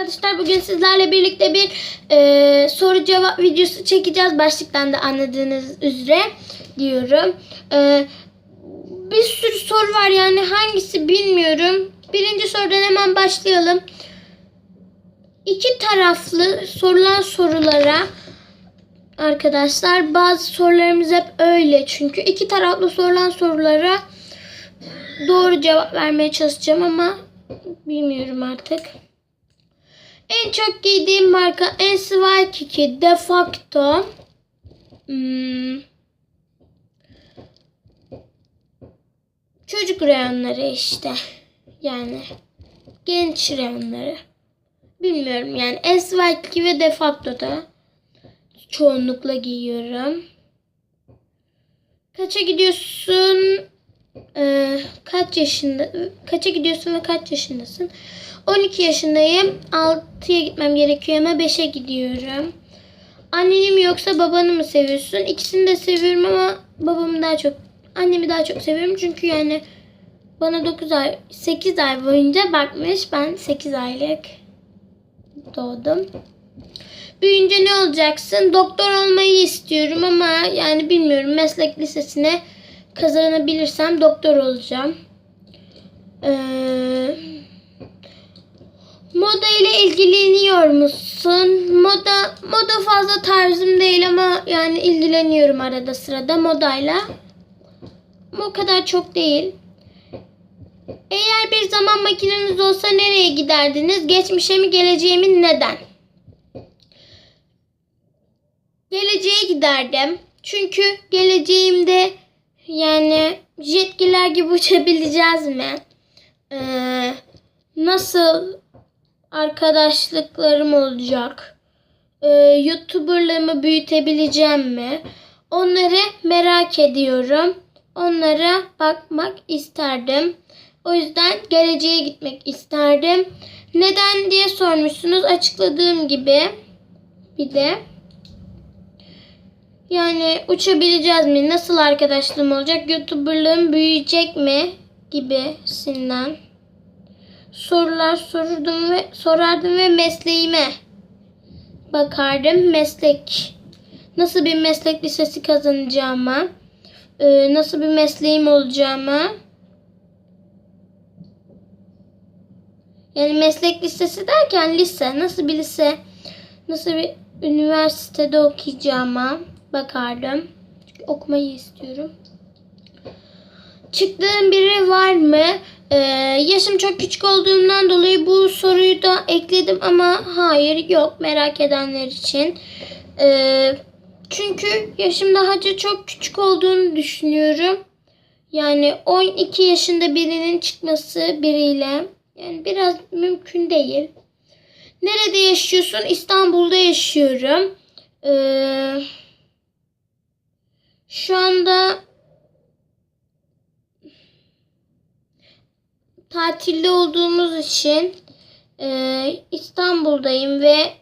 arkadaşlar bugün sizlerle birlikte bir e, soru cevap videosu çekeceğiz. Başlıktan da anladığınız üzere diyorum. E, bir sürü soru var yani hangisi bilmiyorum. Birinci sorudan hemen başlayalım. İki taraflı sorulan sorulara arkadaşlar bazı sorularımız hep öyle. Çünkü iki taraflı sorulan sorulara doğru cevap vermeye çalışacağım ama bilmiyorum artık. En çok giydiğim marka NY2 de facto. Hmm. Çocuk reyonları işte. Yani genç reyonları. Bilmiyorum yani NY2 ve de facto da çoğunlukla giyiyorum. Kaça gidiyorsun? Ee, kaç yaşında kaça gidiyorsun ve kaç yaşındasın? 12 yaşındayım. 6'ya gitmem gerekiyor ama 5'e gidiyorum. Anneni yoksa babanı mı seviyorsun? İkisini de seviyorum ama babamı daha çok annemi daha çok seviyorum çünkü yani bana 9 ay 8 ay boyunca bakmış. Ben 8 aylık doğdum. Büyüyünce ne olacaksın? Doktor olmayı istiyorum ama yani bilmiyorum meslek lisesine kazanabilirsem doktor olacağım. Ee, moda ile ilgileniyor musun? Moda moda fazla tarzım değil ama yani ilgileniyorum arada sırada modayla. O kadar çok değil. Eğer bir zaman makineniz olsa nereye giderdiniz? Geçmişe mi geleceğe mi neden? Geleceğe giderdim. Çünkü geleceğimde yani jetgiler gibi uçabileceğiz mi? Ee, nasıl arkadaşlıklarım olacak? Ee, YouTuber'larımı büyütebileceğim mi? Onları merak ediyorum. Onlara bakmak isterdim. O yüzden geleceğe gitmek isterdim. Neden diye sormuşsunuz. Açıkladığım gibi bir de yani uçabileceğiz mi? Nasıl arkadaşlığım olacak? YouTuber'lığım büyüyecek mi? Gibisinden sorular sorurdum ve sorardım ve mesleğime bakardım. Meslek nasıl bir meslek lisesi kazanacağıma, e, nasıl bir mesleğim olacağıma yani meslek lisesi derken lise nasıl bir lise nasıl bir üniversitede okuyacağıma bakardım. Çünkü okumayı istiyorum. Çıktığım biri var mı? Ee, yaşım çok küçük olduğumdan dolayı bu soruyu da ekledim ama hayır yok merak edenler için. Ee, çünkü yaşım daha çok küçük olduğunu düşünüyorum. Yani 12 yaşında birinin çıkması biriyle yani biraz mümkün değil. Nerede yaşıyorsun? İstanbul'da yaşıyorum. Ee, şu anda tatilde olduğumuz için e, İstanbul'dayım ve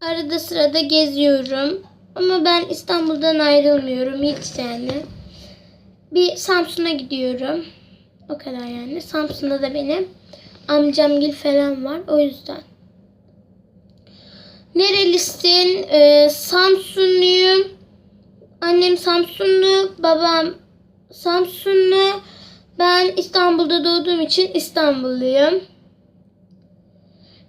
arada sırada geziyorum. Ama ben İstanbul'dan ayrılmıyorum hiç yani. Bir Samsun'a gidiyorum. O kadar yani. Samsun'da da benim amcamgil falan var. O yüzden. Nerelisin? Ee, Samsunluyum. Annem Samsunlu, babam Samsunlu. Ben İstanbul'da doğduğum için İstanbulluyum.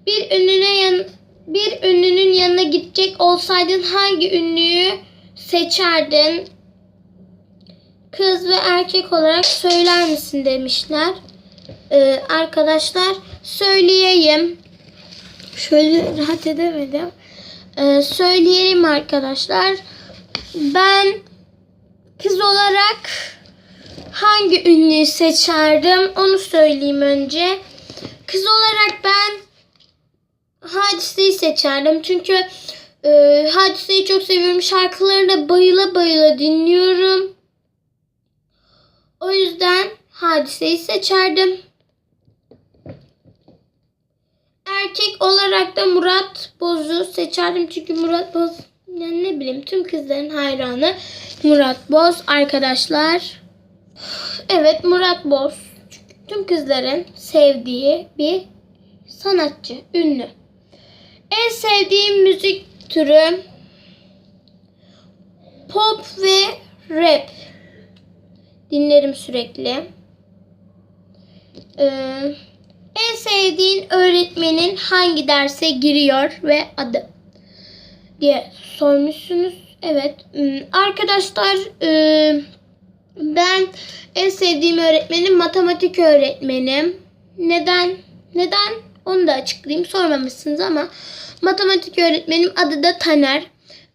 Bir ünlüne yan bir ünlünün yanına gidecek olsaydın hangi ünlüyü seçerdin? Kız ve erkek olarak söyler misin demişler. Ee, arkadaşlar söyleyeyim. Şöyle rahat edemedim. Ee, söyleyelim arkadaşlar. Ben kız olarak hangi ünlüyü seçerdim onu söyleyeyim önce. Kız olarak ben Hadise'yi seçerdim. Çünkü e, Hadise'yi çok seviyorum. Şarkılarını bayıla bayıla dinliyorum. O yüzden Hadise'yi seçerdim. Erkek olarak da Murat Boz'u seçerdim. Çünkü Murat Boz yani ne bileyim tüm kızların hayranı Murat Boz arkadaşlar. Evet Murat Boz tüm kızların sevdiği bir sanatçı, ünlü. En sevdiğim müzik türü pop ve rap. Dinlerim sürekli. Ee, en sevdiğin öğretmenin hangi derse giriyor ve adı diye sormuşsunuz. Evet. Hmm, Arkadaşlar e, ben en sevdiğim öğretmenim matematik öğretmenim. Neden? Neden? Onu da açıklayayım. Sormamışsınız ama matematik öğretmenim adı da Taner.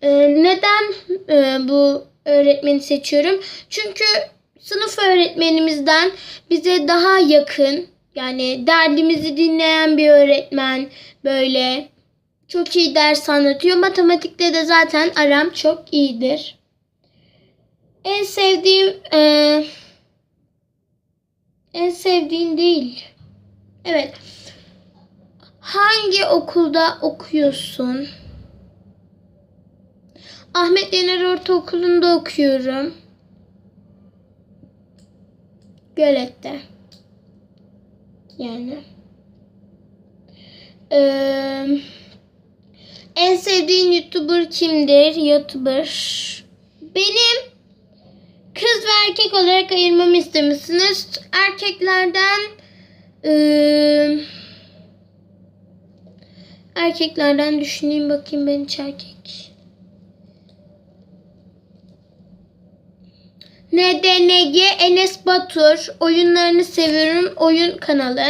Ee, neden e, bu öğretmeni seçiyorum? Çünkü sınıf öğretmenimizden bize daha yakın yani derdimizi dinleyen bir öğretmen böyle çok iyi ders anlatıyor. Matematikte de zaten aram çok iyidir. En sevdiğim e, en sevdiğin değil. Evet. Hangi okulda okuyorsun? Ahmet Yener Ortaokulu'nda okuyorum. Gölet'te. Yani. Ee, en sevdiğin YouTuber kimdir? YouTuber. Benim kız ve erkek olarak ayırmamı istemişsiniz. Erkeklerden ee, erkeklerden düşüneyim bakayım ben hiç erkek. NDNG Enes Batur oyunlarını seviyorum oyun kanalı.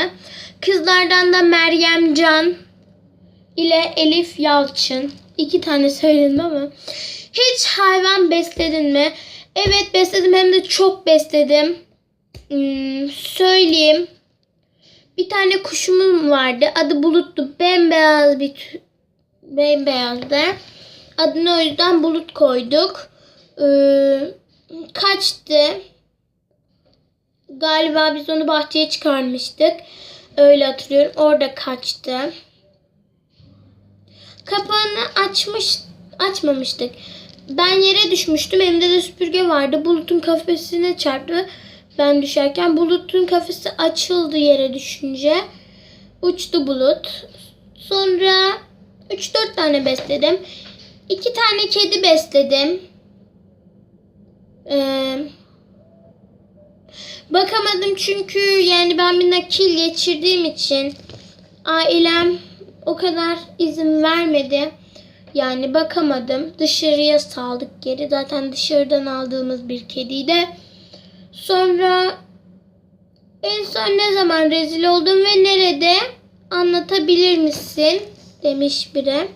Kızlardan da Meryem Can ile Elif Yalçın. İki tane söyledim ama. Hiç hayvan besledin mi? Evet besledim hem de çok besledim. Hmm, söyleyeyim. Bir tane kuşumuz vardı. Adı Bulut'tu. Bembeyaz bir bembeyazdı. Adını o yüzden Bulut koyduk. Ee, kaçtı. Galiba biz onu bahçeye çıkarmıştık. Öyle hatırlıyorum. Orada kaçtı. Kapağını açmış açmamıştık. Ben yere düşmüştüm. Elimde de süpürge vardı. Bulut'un kafesine çarptı. Ben düşerken Bulut'un kafesi açıldı yere düşünce. Uçtu Bulut. Sonra 3-4 tane besledim. 2 tane kedi besledim. Ee, bakamadım çünkü yani ben bir nakil geçirdiğim için ailem o kadar izin vermedi. Yani bakamadım. Dışarıya saldık geri. Zaten dışarıdan aldığımız bir kediydi. Sonra en son ne zaman rezil oldum ve nerede anlatabilir misin? Demiş biri.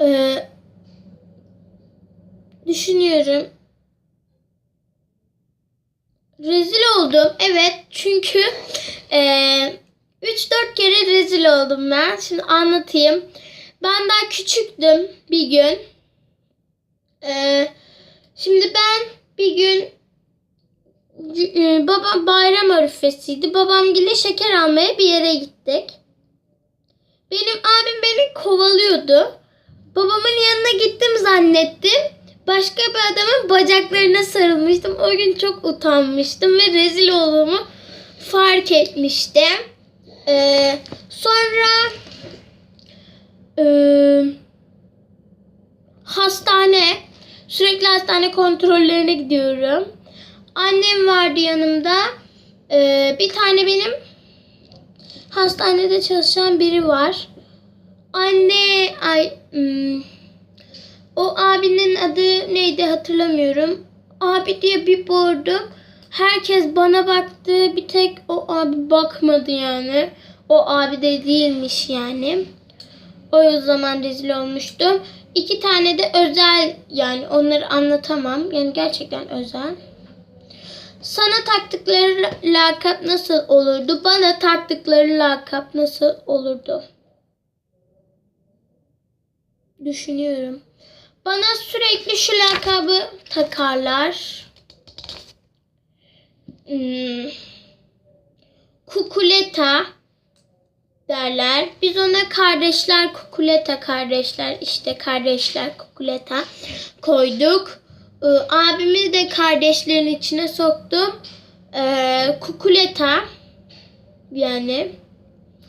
Ee, düşünüyorum. Rezil oldum. Evet çünkü eee 3-4 kere rezil oldum ben. Şimdi anlatayım. Ben daha küçüktüm bir gün. Eee, şimdi ben bir gün e, babam bayram arifesiydi. Babam gile şeker almaya bir yere gittik. Benim abim beni kovalıyordu. Babamın yanına gittim zannettim. Başka bir adamın bacaklarına sarılmıştım. O gün çok utanmıştım ve rezil olduğumu fark etmiştim. Ee, sonra e, hastane sürekli hastane kontrollerine gidiyorum. Annem vardı yanımda. Ee, bir tane benim hastanede çalışan biri var. Anne ay o abinin adı neydi hatırlamıyorum. Abi diye bir bağırdım. Herkes bana baktı. Bir tek o abi bakmadı yani. O abi de değilmiş yani. O zaman rezil olmuştum. İki tane de özel yani onları anlatamam. Yani gerçekten özel. Sana taktıkları lakap nasıl olurdu? Bana taktıkları lakap nasıl olurdu? Düşünüyorum. Bana sürekli şu lakabı takarlar. Hmm. Kukuleta derler. Biz ona kardeşler kukuleta kardeşler işte kardeşler kukuleta koyduk. Ee, abimi de kardeşlerin içine soktum. Ee, kukuleta yani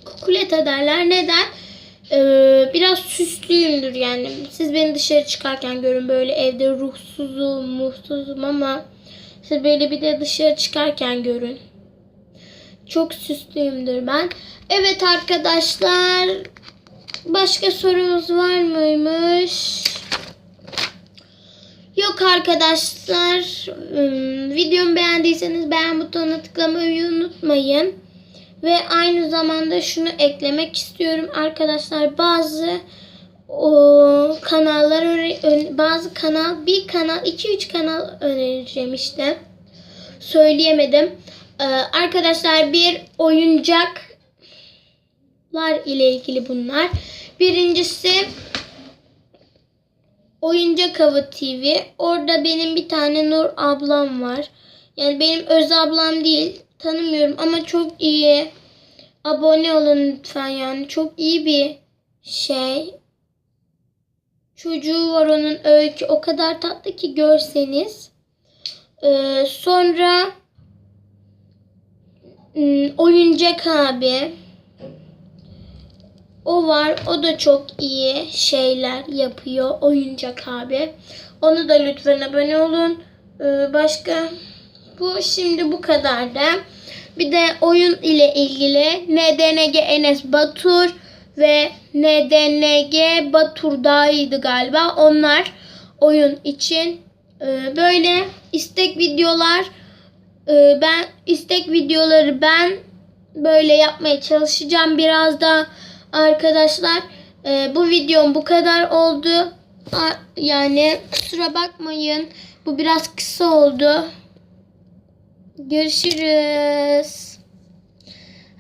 kukuleta derler. Neden? Ee, biraz süslüyümdür yani. Siz beni dışarı çıkarken görün böyle evde ruhsuzum, muhtsuzum ama siz böyle bir de dışarı çıkarken görün. Çok süslüyümdür ben. Evet arkadaşlar. Başka sorumuz var mıymış? Yok arkadaşlar. Videomu beğendiyseniz beğen butonuna tıklamayı unutmayın. Ve aynı zamanda şunu eklemek istiyorum arkadaşlar. Bazı o kanallar bazı kanal bir kanal 2-3 kanal önereceğim işte. Söyleyemedim. Ee, arkadaşlar bir oyuncaklar ile ilgili bunlar. Birincisi Oyuncak Hava TV. Orada benim bir tane Nur ablam var. Yani benim öz ablam değil. Tanımıyorum ama çok iyi. Abone olun lütfen yani. Çok iyi bir şey. Çocuğu var onun öykü. O kadar tatlı ki görseniz. Ee, sonra hmm, Oyuncak abi. O var. O da çok iyi şeyler yapıyor. Oyuncak abi. Onu da lütfen abone olun. Ee, başka bu şimdi bu kadar da. Bir de oyun ile ilgili NDNG Enes Batur ve NDNG Batur daha iyiydi galiba. Onlar oyun için e, böyle istek videolar e, ben istek videoları ben böyle yapmaya çalışacağım biraz da arkadaşlar. E, bu videom bu kadar oldu. Yani kusura bakmayın. Bu biraz kısa oldu. Görüşürüz.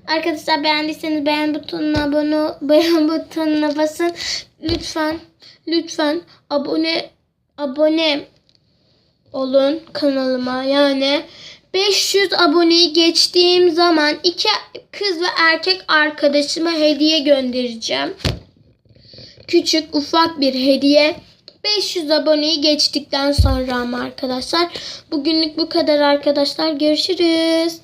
Arkadaşlar beğendiyseniz beğen butonuna abone beğen butonuna basın. Lütfen lütfen abone abone olun kanalıma. Yani 500 aboneyi geçtiğim zaman iki kız ve erkek arkadaşıma hediye göndereceğim. Küçük ufak bir hediye. 500 aboneyi geçtikten sonra ama arkadaşlar. Bugünlük bu kadar arkadaşlar. Görüşürüz.